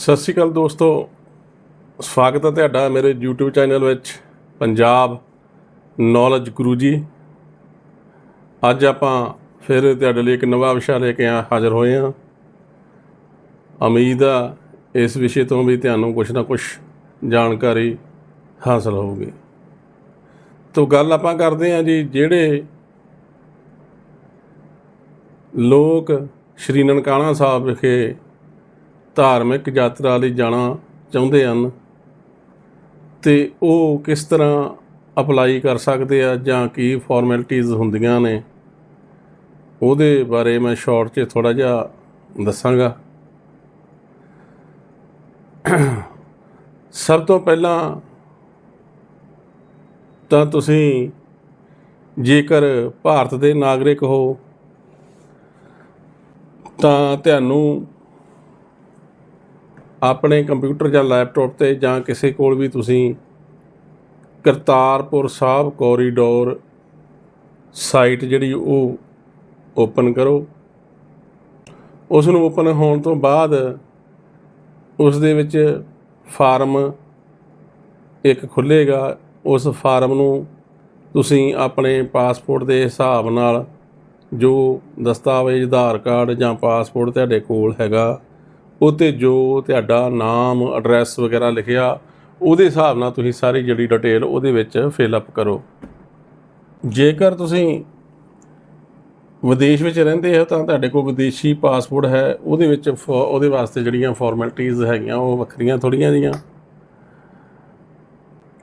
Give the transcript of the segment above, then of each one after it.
ਸਤਿ ਸ਼੍ਰੀ ਅਕਾਲ ਦੋਸਤੋ। ਸਵਾਗਤ ਹੈ ਤੁਹਾਡਾ ਮੇਰੇ YouTube ਚੈਨਲ ਵਿੱਚ, ਪੰਜਾਬ ਨੌਲੇਜ ਗੁਰੂ ਜੀ। ਅੱਜ ਆਪਾਂ ਫਿਰ ਤੁਹਾਡੇ ਲਈ ਇੱਕ ਨਵਾਂ ਵਿਸ਼ਾ ਲੈ ਕੇ ਆ, ਹਾਜ਼ਰ ਹੋਏ ਹਾਂ। ਉਮੀਦ ਆ ਇਸ ਵਿਸ਼ੇ ਤੋਂ ਵੀ ਤੁਹਾਨੂੰ ਕੁਝ ਨਾ ਕੁਝ ਜਾਣਕਾਰੀ ਹਾਸਲ ਹੋਊਗੀ। ਤੋਂ ਗੱਲ ਆਪਾਂ ਕਰਦੇ ਹਾਂ ਜੀ, ਜਿਹੜੇ ਲੋਕ ਸ਼੍ਰੀ ਨਨਕਾਣਾ ਸਾਹਿਬ ਵਿਖੇ ਧਾਰਮਿਕ ਯਾਤਰਾ ਲਈ ਜਾਣਾ ਚਾਹੁੰਦੇ ਹਨ ਤੇ ਉਹ ਕਿਸ ਤਰ੍ਹਾਂ ਅਪਲਾਈ ਕਰ ਸਕਦੇ ਆ ਜਾਂ ਕੀ ਫਾਰਮੈਲਿਟੀਆਂ ਹੁੰਦੀਆਂ ਨੇ, ਉਹਦੇ ਬਾਰੇ ਮੈਂ ਸ਼ਾਰਟ 'ਚ ਥੋੜਾ ਜਿਹਾ ਦੱਸਾਂਗਾ। ਸਭ ਤੋਂ ਪਹਿਲਾਂ ਤਾਂ ਤੁਸੀਂ ਜੇਕਰ ਭਾਰਤ ਦੇ ਨਾਗਰਿਕ ਹੋ, ਤਾਂ ਤੁਹਾਨੂੰ ਆਪਣੇ ਕੰਪਿਊਟਰ ਜਾਂ ਲੈਪਟਾਪ ਤੇ ਜਾਂ ਕਿਸੇ ਕੋਲ ਵੀ ਤੁਸੀਂ ਕਰਤਾਰਪੁਰ ਸਾਹਿਬ ਕੋਰੀਡੋਰ ਸਾਈਟ ਜਿਹੜੀ ਉਹ ਓਪਨ ਕਰੋ। ਉਸ ਨੂੰ ਓਪਨ ਹੋਣ ਤੋਂ ਬਾਅਦ ਉਸ ਦੇ ਵਿੱਚ ਫਾਰਮ ਇੱਕ ਖੁੱਲੇਗਾ ਉਸ ਫਾਰਮ ਨੂੰ ਤੁਸੀਂ ਆਪਣੇ ਪਾਸਪੋਰਟ ਦੇ ਹਿਸਾਬ ਨਾਲ ਜੋ ਦਸਤਾਵੇਜ਼, ਆਧਾਰ ਕਾਰਡ ਜਾਂ ਪਾਸਪੋਰਟ ਤੁਹਾਡੇ ਕੋਲ ਹੈਗਾ ਉਤੇ ਜੋ ਤੁਹਾਡਾ ਨਾਮ ਐਡਰੈਸ ਵਗੈਰਾ ਲਿਖਿਆ, ਉਹਦੇ ਹਿਸਾਬ ਨਾਲ ਤੁਸੀਂ ਸਾਰੀ ਜਿਹੜੀ ਡਿਟੇਲ ਉਹਦੇ ਵਿੱਚ ਫਿਲ ਅਪ ਕਰੋ। ਜੇਕਰ ਤੁਸੀਂ ਵਿਦੇਸ਼ ਵਿੱਚ ਰਹਿੰਦੇ ਹੋ, ਤਾਂ ਤੁਹਾਡੇ ਕੋਲ ਵਿਦੇਸ਼ੀ ਪਾਸਪੋਰਟ ਹੈ, ਉਹਦੇ ਵਿੱਚ ਫ- ਉਹਦੇ ਵਾਸਤੇ ਜਿਹੜੀਆਂ ਫਾਰਮੈਲਿਟੀਆਂ ਹੈਗੀਆਂ, ਉਹ ਵੱਖਰੀਆਂ ਥੋੜੀਆਂ ਜੀਆਂ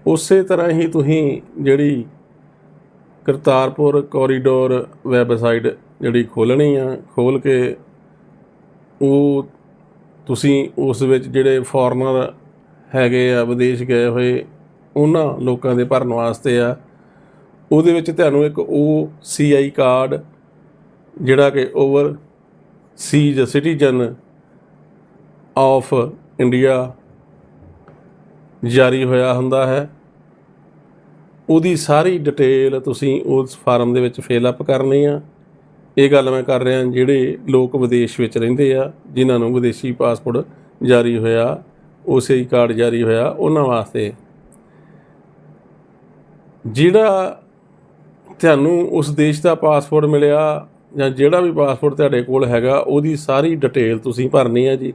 ਉਸੇ ਤਰ੍ਹਾਂ ਹੀ ਤੁਸੀਂ ਜਿਹੜੀ ਕਰਤਾਰਪੁਰ ਕੋਰੀਡੋਰ ਵੈਬਸਾਈਟ ਜਿਹੜੀ ਖੋਲਣੀ ਆ ਖੋਲ ਕੇ ਉਹ ਤੁਸੀਂ ਉਸ ਵਿੱਚ ਜਿਹੜੇ ਫੋਰਨਰ ਹੈਗੇ ਆ, ਵਿਦੇਸ਼ ਗਏ ਹੋਏ, ਉਹਨਾਂ ਲੋਕਾਂ ਦੇ ਭਰਨ ਵਾਸਤੇ ਆ। ਉਹਦੇ ਵਿੱਚ ਤੁਹਾਨੂੰ ਇੱਕ ਉਹ ਸੀਆਈ ਕਾਰਡ ਜਿਹੜਾ ਕਿ overseas citizen of India ਜਾਰੀ ਹੋਇਆ ਹੁੰਦਾ ਹੈ। ਉਹਦੀ ਸਾਰੀ ਡਿਟੇਲ ਤੁਸੀਂ ਉਸ ਫਾਰਮ ਦੇ ਵਿੱਚ ਫਿਲ ਅਪ ਕਰਨੀ ਆ। ਇਹ ਗੱਲ ਮੈਂ ਕਰ ਰਿਹਾ ਜਿਹੜੇ ਲੋਕ ਵਿਦੇਸ਼ ਵਿੱਚ ਰਹਿੰਦੇ ਆ, ਜਿਨ੍ਹਾਂ ਨੂੰ ਵਿਦੇਸ਼ੀ ਪਾਸਪੋਰਟ ਜਾਰੀ ਹੋਇਆ, ਉਸੇ ਹੀ ਕਾਰਡ ਜਾਰੀ ਹੋਇਆ, ਉਹਨਾਂ ਵਾਸਤੇ। ਜਿਹੜਾ ਤੁਹਾਨੂੰ ਉਸ ਦੇਸ਼ ਦਾ ਪਾਸਪੋਰਟ ਮਿਲਿਆ ਜਾਂ ਜਿਹੜਾ ਵੀ ਪਾਸਪੋਰਟ ਤੁਹਾਡੇ ਕੋਲ ਹੈਗਾ, ਉਹਦੀ ਸਾਰੀ ਡਿਟੇਲ ਤੁਸੀਂ ਭਰਨੀ ਹੈ ਜੀ।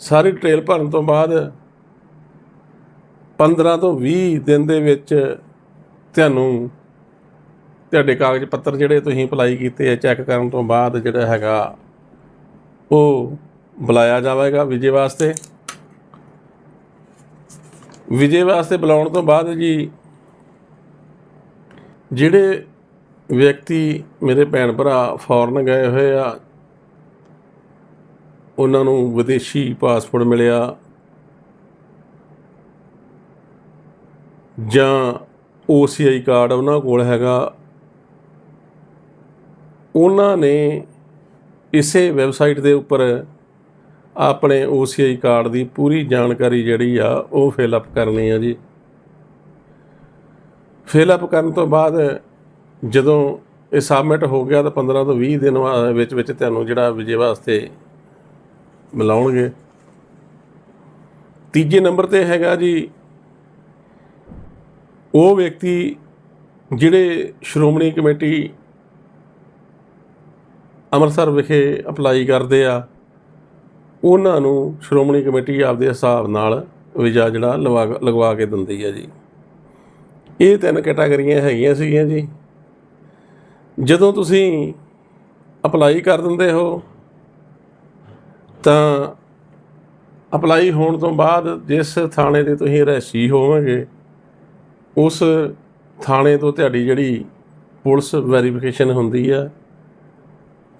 ਸਾਰੀ ਡਿਟੇਲ ਭਰਨ ਤੋਂ ਬਾਅਦ 15 ਤੋਂ 20 ਦਿਨ ਦੇ ਵਿੱਚ ਤੁਹਾਨੂੰ ਤੁਹਾਡੇ ਕਾਗਜ਼ ਪੱਤਰ ਜਿਹੜੇ ਤੁਸੀਂ ਅਪਲਾਈ ਕੀਤੇ ਆ ਚੈੱਕ ਕਰਨ ਤੋਂ ਬਾਅਦ ਜਿਹੜਾ ਹੈਗਾ, ਉਹ ਬੁਲਾਇਆ ਜਾਵੇਗਾ ਵਿਜੇ ਵਾਸਤੇ। ਵਿਜੇ ਵਾਸਤੇ ਬੁਲਾਉਣ ਤੋਂ ਬਾਅਦ ਜੀ, ਜਿਹੜੇ ਵਿਅਕਤੀ ਮੇਰੇ ਭੈਣ ਭਰਾ ਫੋਰਨ ਗਏ ਹੋਏ ਆ, ਉਹਨਾਂ ਨੂੰ ਵਿਦੇਸ਼ੀ ਪਾਸਪੋਰਟ ਮਿਲਿਆ। ਜਾਂ OCI ਕਾਰਡ ਉਹਨਾਂ ਕੋਲ ਹੈਗਾ। ਉਹਨਾਂ ਨੇ ਇਸੇ ਵੈਬਸਾਈਟ ਦੇ ਉੱਪਰ ਆਪਣੇ OCI ਕਾਰਡ ਦੀ ਪੂਰੀ ਜਾਣਕਾਰੀ ਜਿਹੜੀ ਆ, ਉਹ ਫਿਲ ਅਪ ਕਰਨੀ ਆ ਜੀ। ਫਿਲ ਅਪ ਕਰਨ ਤੋਂ ਬਾਅਦ ਜਦੋਂ ਇਹ ਸਬਮਿਟ ਹੋ ਗਿਆ ਤਾਂ 15 ਤੋਂ 20 ਦਿਨ ਵਾ- ਵਿੱਚ ਵਿੱਚ ਤੁਹਾਨੂੰ ਜਿਹੜਾ ਵਿਜੇ ਵਾਸਤੇ ਮਿਲਾਉਣਗੇ। ਤੀਜੇ ਨੰਬਰ ਤੇ ਹੈਗਾ ਜੀ, ਉਹ ਵਿਅਕਤੀ ਜਿਹੜੇ ਸ਼੍ਰੋਮਣੀ ਕਮੇਟੀ ਅੰਮ੍ਰਿਤਸਰ ਵਿਖੇ ਅਪਲਾਈ ਕਰਦੇ ਆ। ਉਹਨਾਂ ਨੂੰ ਸ਼੍ਰੋਮਣੀ ਕਮੇਟੀ ਆਪਦੇ ਹਿਸਾਬ ਨਾਲ ਵੀਜ਼ਾ ਜਿਹੜਾ ਲਵਾ ਲਗਵਾ ਕੇ ਦਿੰਦੀ ਹੈ ਜੀ। ਇਹ ਤਿੰਨ ਕੈਟਾਗਰੀਆਂ ਹੈਗੀਆਂ ਸੀਗੀਆਂ ਜੀ। ਜਦੋਂ ਤੁਸੀਂ ਅਪਲਾਈ ਕਰ ਦਿੰਦੇ ਹੋ, ਤਾਂ ਅਪਲਾਈ ਹੋਣ ਤੋਂ ਬਾਅਦ ਜਿਸ ਥਾਣੇ ਤੇ ਤੁਸੀਂ ਰਹਿਸ਼ੀ ਹੋਵੋਗੇ, ਉਸ ਥਾਣੇ ਤੋਂ ਤੁਹਾਡੀ ਜਿਹੜੀ ਪੁਲਿਸ ਵੈਰੀਫਿਕੇਸ਼ਨ ਹੁੰਦੀ ਆ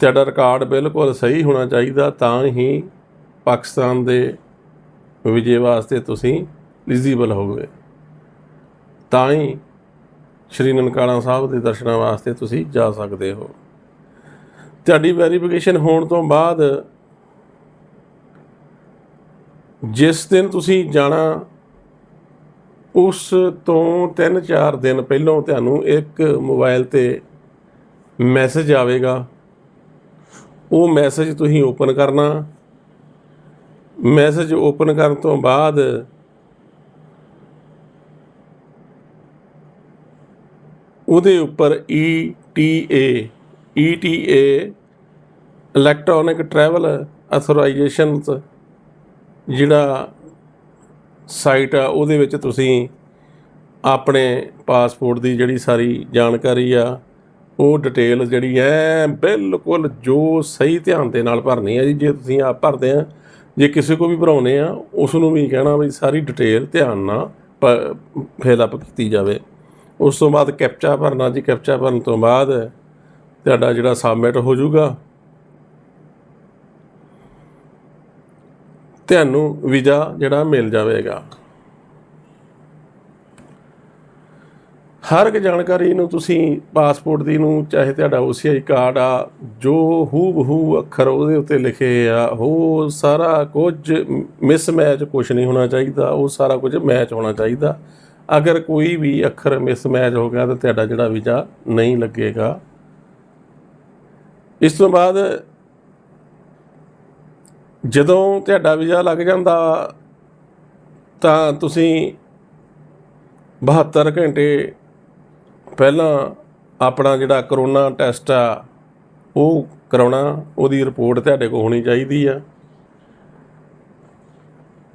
ਤੁਹਾਡਾ ਰਿਕਾਰਡ ਬਿਲਕੁਲ ਸਹੀ ਹੋਣਾ ਚਾਹੀਦਾ, ਤਾਂ ਹੀ ਪਾਕਿਸਤਾਨ ਦੇ ਵਿਜੇ ਵਾਸਤੇ ਤੁਸੀਂ ਐਲੀਜੀਬਲ ਹੋਗੇ ਤਾਂ ਹੀ ਸ਼੍ਰੀ ਨਨਕਾਣਾ ਸਾਹਿਬ ਦੇ ਦਰਸ਼ਨਾਂ ਵਾਸਤੇ ਤੁਸੀਂ ਜਾ ਸਕਦੇ ਹੋ। ਤੁਹਾਡੀ ਵੈਰੀਫਿਕੇਸ਼ਨ ਹੋਣ ਤੋਂ ਬਾਅਦ ਜਿਸ ਦਿਨ ਤੁਸੀਂ ਜਾਣਾ, ਉਸ ਤੋਂ 3-4 ਦਿਨ ਪਹਿਲਾਂ ਤੁਹਾਨੂੰ ਇੱਕ ਮੋਬਾਈਲ ਤੇ ਮੈਸੇਜ ਆਵੇਗਾ। ਉਹ ਮੈਸੇਜ ਤੁਸੀਂ ਓਪਨ ਕਰਨਾ। ਮੈਸੇਜ ਓਪਨ ਕਰਨ ਤੋਂ ਬਾਅਦ ਉਹਦੇ ਉੱਪਰ E ETA ETA electronic travel authorization ਜਿਹੜਾ ਸਾਈਟ ਆ, ਉਹਦੇ ਵਿੱਚ ਤੁਸੀਂ ਆਪਣੇ ਪਾਸਪੋਰਟ ਦੀ ਜਿਹੜੀ ਸਾਰੀ ਜਾਣਕਾਰੀ ਆ ਉਹ ਡਿਟੇਲ ਜਿਹੜੀ ਹੈ ਬਿਲਕੁਲ ਜੋ ਸਹੀ ਧਿਆਨ ਦੇ ਨਾਲ ਭਰਨੀ ਹੈ ਜੀ, ਜੇ ਤੁਸੀਂ ਆਪ ਭਰਦੇ ਆ, ਜੇ ਕਿਸੇ ਕੋ ਵੀ ਭਰਾਉਨੇ ਆ ਉਸ ਨੂੰ ਵੀ ਕਹਿਣਾ ਵੀ ਸਾਰੀ ਡਿਟੇਲ ਧਿਆਨ ਨਾਲ ਫਿਲ ਅਪ ਕੀਤੀ ਜਾਵੇ। ਉਸ ਤੋਂ ਬਾਅਦ ਕੈਪਚਾ ਭਰਨਾ ਜੀ ਕੈਪਚਾ ਭਰਨ ਤੋਂ ਬਾਅਦ ਤੁਹਾਡਾ ਜਿਹੜਾ ਸਬਮਿਟ ਹੋ ਜਾਊਗਾ, ਤੁਹਾਨੂੰ ਵੀਜ਼ਾ ਜਿਹੜਾ ਮਿਲ ਜਾਵੇਗਾ। ਹਰ ਇੱਕ ਜਾਣਕਾਰੀ ਨੂੰ ਤੁਸੀਂ ਪਾਸਪੋਰਟ ਦੀ ਨੂੰ, ਚਾਹੇ ਤੁਹਾਡਾ OCI ਕਾਰਡ ਆ, ਜੋ ਹੂ ਬਹੂ ਅੱਖਰ ਉਹਦੇ ਉੱਤੇ ਲਿਖੇ ਆ, ਉਹ ਸਾਰਾ ਕੁਝ ਮਿਸਮੈਚ ਕੁਝ ਨਹੀਂ ਹੋਣਾ ਚਾਹੀਦਾ, ਉਹ ਸਾਰਾ ਕੁਝ ਮੈਚ ਹੋਣਾ ਚਾਹੀਦਾ। ਅਗਰ ਕੋਈ ਵੀ ਅੱਖਰ ਮਿਸਮੈਚ ਹੋ ਗਿਆ ਤਾਂ ਤੁਹਾਡਾ ਜਿਹੜਾ ਵੀਜ਼ਾ ਨਹੀਂ ਲੱਗੇਗਾ। ਇਸ ਤੋਂ ਬਾਅਦ ਜਦੋਂ ਤੁਹਾਡਾ ਵੀਜ਼ਾ ਲੱਗ ਜਾਂਦਾ, ਤਾਂ ਤੁਸੀਂ 72 ਘੰਟੇ ਪਹਿਲਾਂ ਆਪਣਾ ਜਿਹੜਾ ਕਰੋਨਾ ਟੈਸਟ ਆ, ਉਹ ਕਰਾਉਣਾ, ਉਹਦੀ ਰਿਪੋਰਟ ਤੁਹਾਡੇ ਕੋਲ ਹੋਣੀ ਚਾਹੀਦੀ ਆ।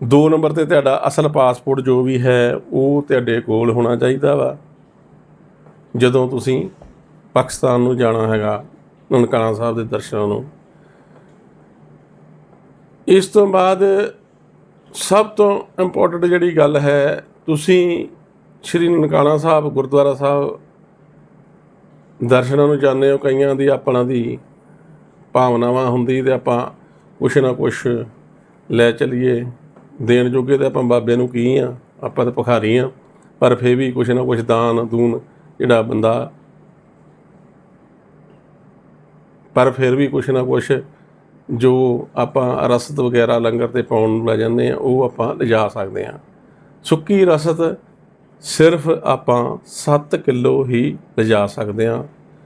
ਦੋ ਨੰਬਰ ਤੇ ਤੁਹਾਡਾ ਅਸਲ ਪਾਸਪੋਰਟ ਜੋ ਵੀ ਹੈ, ਉਹ ਤੁਹਾਡੇ ਕੋਲ ਹੋਣਾ ਚਾਹੀਦਾ ਵਾ। ਜਦੋਂ ਤੁਸੀਂ ਪਾਕਿਸਤਾਨ ਨੂੰ ਜਾਣਾ ਹੈਗਾ, ਨਨਕਾਣਾ ਸਾਹਿਬ ਦੇ ਦਰਸ਼ਨਾਂ ਨੂੰ। ਇਸ ਤੋਂ ਬਾਅਦ ਸਭ ਤੋਂ ਇੰਪੋਰਟੈਂਟ ਜਿਹੜੀ ਗੱਲ ਹੈ, ਤੁਸੀਂ ਸ਼੍ਰੀ ਨਨਕਾਣਾ ਸਾਹਿਬ, ਗੁਰਦੁਆਰਾ ਸਾਹਿਬ ਦਰਸ਼ਨਾਂ ਨੂੰ ਜਾਂਦੇ ਹੋ, ਕਈਆਂ ਦੀ ਆਪਣਾ ਦੀ ਭਾਵਨਾਵਾਂ ਹੁੰਦੀ ਤੇ ਆਪਾਂ ਕੁਛ ਨਾ ਕੁਛ ਲੈ ਚਲੀਏ। ਦੇਣ ਜੋਗੇ ਤੇ ਆਪਾਂ ਬਾਬੇ ਨੂੰ ਕੀ ਆ? ਆਪਾਂ ਤਾਂ ਭਿਖਾਰੀ ਆ, ਪਰ ਫੇਰ ਵੀ ਕੁਛ ਨਾ ਕੁਛ ਦਾਨ, ਦੂਨ ਜਿਹੜਾ ਬੰਦਾ ਪਰ ਫਿਰ ਵੀ ਕੁਛ ਨਾ ਕੁਛ ਜੋ ਆਪਾਂ ਰਸਤ ਵਗੈਰਾ ਲੰਗਰ ਤੇ ਪਾਉਣ ਨੂੰ ਲੈ ਜਾਂਦੇ ਆ, ਉਹ ਆਪਾਂ ਲਿਜਾ ਸਕਦੇ ਆ। ਸੁੱਕੀ ਰਸਤ ਸਿਰਫ ਆਪਾਂ 7 ਕਿਲੋ ਹੀ ਲਿਜਾ ਸਕਦੇ ਹਾਂ।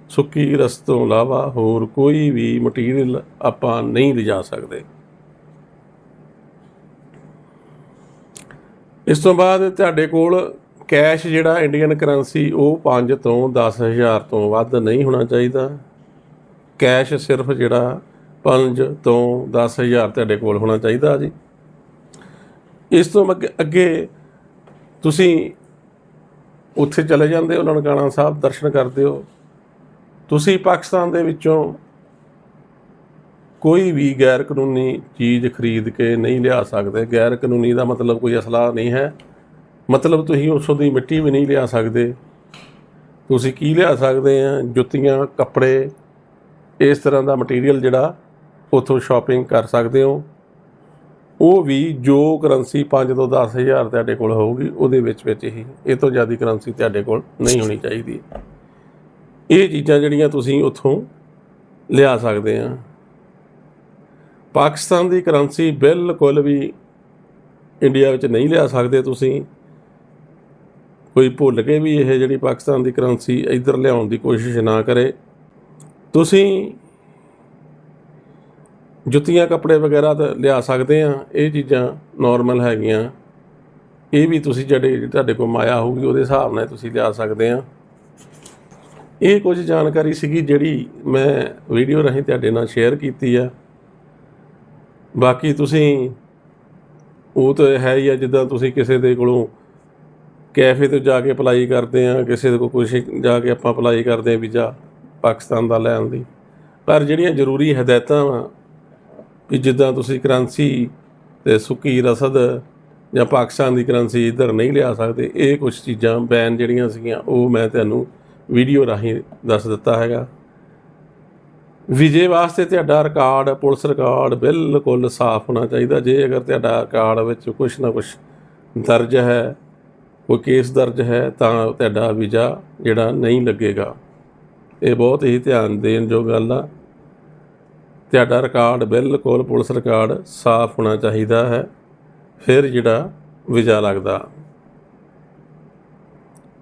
ਸੁੱਕੀ ਰਸ ਤੋਂ ਇਲਾਵਾ ਹੋਰ ਕੋਈ ਵੀ ਮਟੀਰੀਅਲ ਆਪਾਂ ਨਹੀਂ ਲਿਜਾ ਸਕਦੇ। ਇਸ ਤੋਂ ਬਾਅਦ ਤੁਹਾਡੇ ਕੋਲ ਕੈਸ਼ ਜਿਹੜਾ ਇੰਡੀਅਨ ਕਰੰਸੀ, ਉਹ 5 ਤੋਂ 10000 ਤੋਂ ਵੱਧ ਨਹੀਂ ਹੋਣਾ ਚਾਹੀਦਾ। ਕੈਸ਼ ਸਿਰਫ ਜਿਹੜਾ 5 ਤੋਂ 10000 ਤੁਹਾਡੇ ਕੋਲ ਹੋਣਾ ਚਾਹੀਦਾ ਜੀ। ਇਸ ਤੋਂ ਅੱਗੇ- ਅੱਗੇ ਤੁਸੀਂ ਉੱਥੇ ਚਲੇ ਜਾਂਦੇ ਹੋ ਨਨਕਾਣਾ ਸਾਹਿਬ ਦਰਸ਼ਨ ਕਰਦੇ ਹੋ। ਤੁਸੀਂ ਪਾਕਿਸਤਾਨ ਦੇ ਵਿੱਚੋਂ ਕੋਈ ਵੀ ਗੈਰ ਕਾਨੂੰਨੀ ਚੀਜ਼ ਖਰੀਦ ਕੇ ਨਹੀਂ ਲਿਆ ਸਕਦੇ। ਗੈਰ ਕਾਨੂੰਨੀ ਦਾ ਮਤਲਬ ਕੋਈ ਅਸਲਾ ਨਹੀਂ ਹੈ। ਮਤਲਬ ਤੁਸੀਂ ਉਸੋਂ ਦੀ ਮਿੱਟੀ ਵੀ ਨਹੀਂ ਲਿਆ ਸਕਦੇ। ਤੁਸੀਂ ਕੀ ਲਿਆ ਸਕਦੇ ਆ? ਜੁੱਤੀਆਂ, ਕੱਪੜੇ, ਇਸ ਤਰ੍ਹਾਂ ਦਾ ਮਟੀਰੀਅਲ ਜਿਹੜਾ ਉਥੋਂ ਸ਼ਾਪਿੰਗ ਕਰ ਸਕਦੇ ਹੋ। ਉਹ ਵੀ ਜੋ ਕਰੰਸੀ 5 ਤੋਂ 10000 ਤੁਹਾਡੇ ਕੋਲ ਹੋਊਗੀ, ਉਹਦੇ ਵਿੱਚ ਵਿੱਚ ਹੀ। ਇਹ ਤੋਂ ਜ਼ਿਆਦਾ ਕਰੰਸੀ ਤੁਹਾਡੇ ਕੋਲ ਨਹੀਂ ਹੋਣੀ ਚਾਹੀਦੀ। ਇਹ ਚੀਜ਼ਾਂ ਜਿਹੜੀਆਂ ਤੁਸੀਂ ਉੱਥੋਂ ਲਿਆ ਸਕਦੇ ਆ। ਪਾਕਿਸਤਾਨ ਦੀ ਕਰੰਸੀ ਬਿਲਕੁਲ ਵੀ ਇੰਡੀਆ ਵਿੱਚ ਨਹੀਂ ਲਿਆ ਸਕਦੇ ਤੁਸੀਂ। ਕੋਈ ਭੁੱਲ ਕੇ ਵੀ ਇਹ ਜਿਹੜੀ ਪਾਕਿਸਤਾਨ ਦੀ ਕਰੰਸੀ ਇੱਧਰ ਲਿਆਉਣ ਦੀ ਕੋਸ਼ਿਸ਼ ਨਾ ਕਰੇ। ਤੁਸੀਂ ਜੁੱਤੀਆਂ ਕੱਪੜੇ ਵਗੈਰਾ ਤਾਂ ਲਿਆ ਸਕਦੇ ਆ ਇਹ ਚੀਜ਼ਾਂ ਨਾਰਮਲ ਹੈਗੀਆਂ। ਇਹ ਵੀ ਤੁਸੀਂ ਜਿਹੜੇ ਤੁਹਾਡੇ ਕੋਲ ਮਾਇਆ ਹੋਊਗੀ, ਉਹਦੇ ਹਿਸਾਬ ਨਾਲ ਤੁਸੀਂ ਲਿਆ ਸਕਦੇ ਆ ਇਹ ਕੁਝ ਜਾਣਕਾਰੀ ਸੀਗੀ ਜਿਹੜੀ ਮੈਂ ਵੀਡੀਓ ਰਾਹੀਂ ਤੁਹਾਡੇ ਨਾਲ ਸ਼ੇਅਰ ਕੀਤੀ ਆ। ਬਾਕੀ ਤੁਸੀਂ, ਉਹ ਤਾਂ ਹੈ ਹੀ ਆ, ਜਿੱਦਾਂ ਤੁਸੀਂ ਕਿਸੇ ਦੇ ਕੋਲੋਂ ਕੈਫੇ ਤੋਂ ਜਾ ਕੇ ਅਪਲਾਈ ਕਰਦੇ ਆ ਕਿਸੇ ਦੇ ਕੋਲ ਕੁਛ ਜਾ ਕੇ ਆਪਾਂ ਅਪਲਾਈ ਕਰਦੇ ਆ ਵੀਜ਼ਾ ਪਾਕਿਸਤਾਨ ਦਾ ਲੈਣ ਦੀ। ਪਰ ਜਿਹੜੀਆਂ ਜ਼ਰੂਰੀ ਹਦਾਇਤਾਂ ਵੀ ਜਿੱਦਾਂ ਤੁਸੀਂ ਕਰੰਸੀ ਤੇ ਸੁੱਕੀ ਰਸਦ ਜਾਂ ਪਾਕਿਸਤਾਨ ਦੀ ਕਰੰਸੀ ਇੱਧਰ ਨਹੀਂ ਲਿਆ ਸਕਦੇ, ਇਹ ਕੁਝ ਚੀਜ਼ਾਂ, ਬੈਨ ਜਿਹੜੀਆਂ ਸੀਗੀਆਂ, ਉਹ ਮੈਂ ਤੁਹਾਨੂੰ ਵੀਡੀਓ ਰਾਹੀਂ ਦੱਸ ਦਿੱਤਾ ਹੈਗਾ। ਵਿਜੇ ਵਾਸਤੇ ਤੁਹਾਡਾ ਰਿਕਾਰਡ ਪੁਲਿਸ ਰਿਕਾਰਡ ਬਿਲਕੁਲ ਸਾਫ਼ ਹੋਣਾ ਚਾਹੀਦਾ। ਜੇ ਅਗਰ ਤੁਹਾਡਾ ਰਿਕਾਰਡ ਵਿੱਚ ਕੁਝ ਨਾ ਕੁਝ ਦਰਜ ਹੈ, ਕੋਈ ਕੇਸ ਦਰਜ ਹੈ, ਤਾਂ ਤੁਹਾਡਾ ਵੀਜ਼ਾ ਜਿਹੜਾ ਨਹੀਂ ਲੱਗੇਗਾ। ਇਹ ਬਹੁਤ ਹੀ ਧਿਆਨ ਦੇਣ ਜੋ ਗੱਲ ਆ। ਤੁਹਾਡਾ ਰਿਕਾਰਡ ਬਿਲਕੁਲ ਪੁਲਿਸ ਰਿਕਾਰਡ ਸਾਫ਼ ਹੋਣਾ ਚਾਹੀਦਾ ਹੈ। ਫਿਰ ਜਿਹੜਾ ਵੀਜ਼ਾ ਲੱਗਦਾ।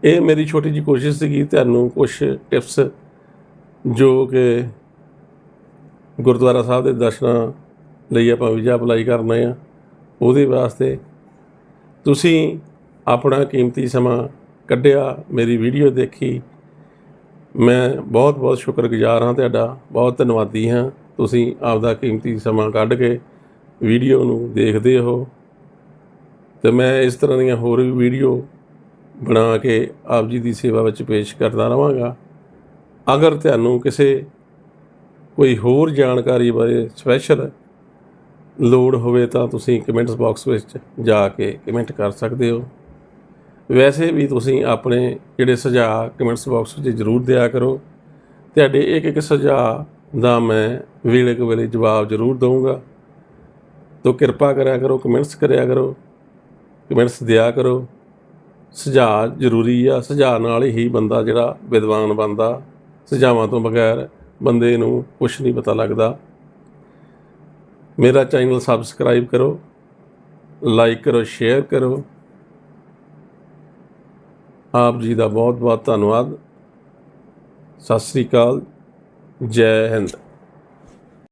ਇਹ ਮੇਰੀ ਛੋਟੀ ਜੀ ਕੋਸ਼ਿਸ਼ ਸੀਗੀ, ਤੁਹਾਨੂੰ ਕੁਝ ਟਿਪਸ ਜੋ ਕਿ ਗੁਰਦੁਆਰਾ ਸਾਹਿਬ ਦੇ ਦਰਸ਼ਨਾਂ ਲਈ ਆਪਾਂ ਵੀਜ਼ਾ ਅਪਲਾਈ ਕਰਨਾ ਆ, ਉਹਦੇ ਵਾਸਤੇ ਤੁਸੀਂ ਆਪਣਾ ਕੀਮਤੀ ਸਮਾਂ ਕੱਢਿਆ, ਮੇਰੀ ਵੀਡੀਓ ਦੇਖੀ। ਮੈਂ ਬਹੁਤ ਬਹੁਤ ਸ਼ੁਕਰਗੁਜ਼ਾਰ ਹਾਂ ਤੁਹਾਡਾ, ਬਹੁਤ ਧੰਨਵਾਦੀ ਹਾਂ। ਤੁਸੀਂ ਆਪਦਾ ਕੀਮਤੀ ਸਮਾਂ ਕੱਢ ਕੇ ਵੀਡੀਓ ਨੂੰ ਦੇਖਦੇ ਹੋ। ਤੇ ਮੈਂ ਇਸ ਤਰ੍ਹਾਂ ਦੀਆਂ ਹੋਰ ਵੀ ਵੀਡੀਓ ਬਣਾ ਕੇ ਆਪ ਜੀ ਦੀ ਸੇਵਾ ਵਿੱਚ ਪੇਸ਼ ਕਰਦਾ ਰਹਾਂਗਾ ਅਗਰ ਤੁਹਾਨੂੰ ਕਿਸੇ ਕੋਈ ਹੋਰ ਜਾਣਕਾਰੀ ਬਾਰੇ ਸਪੈਸ਼ਲ ਲੋੜ ਹੋਵੇ ਤਾਂ ਤੁਸੀਂ ਕਮੈਂਟਸ ਬਾਕਸ ਵਿੱਚ ਜਾ ਕੇ ਕਮੈਂਟ ਕਰ ਸਕਦੇ ਹੋ। ਵੈਸੇ ਵੀ ਤੁਸੀਂ ਆਪਣੇ ਜਿਹੜੇ ਸੁਝਾਅ ਕਮੈਂਟਸ ਬਾਕਸ ਵਿੱਚ ਜ਼ਰੂਰ ਦਿਆ ਕਰੋ। ਤੁਹਾਡੇ ਇੱਕ ਇੱਕ ਸੁਝਾਅ ਦਾ ਮੈਂ ਵੇਲੇ ਕੁ ਵੇਲੇ ਜਵਾਬ ਜ਼ਰੂਰ ਦਊਂਗਾ। ਤੋ ਕਿਰਪਾ ਕਰਿਆ ਕਰੋ, ਕਮੈਂਟਸ ਕਰਿਆ ਕਰੋ, ਕਮੈਂਟਸ ਦਿਆ ਕਰੋ। ਸੁਝਾਅ ਜ਼ਰੂਰੀ ਆ, ਸੁਝਾਅ ਨਾਲ ਹੀ ਬੰਦਾ ਜਿਹੜਾ ਵਿਦਵਾਨ ਬਣਦਾ, ਸੁਝਾਵਾਂ ਤੋਂ ਬਗੈਰ ਬੰਦੇ ਨੂੰ ਕੁਝ ਨਹੀਂ ਪਤਾ ਲੱਗਦਾ। ਮੇਰਾ ਚੈਨਲ ਸਬਸਕ੍ਰਾਈਬ ਕਰੋ, ਲਾਈਕ ਕਰੋ, ਸ਼ੇਅਰ ਕਰੋ। ਆਪ ਜੀ ਦਾ ਬਹੁਤ ਬਹੁਤ ਧੰਨਵਾਦ। ਸਤਿ ਸ੍ਰੀ ਅਕਾਲ। ਜੈ ਹਿੰਦ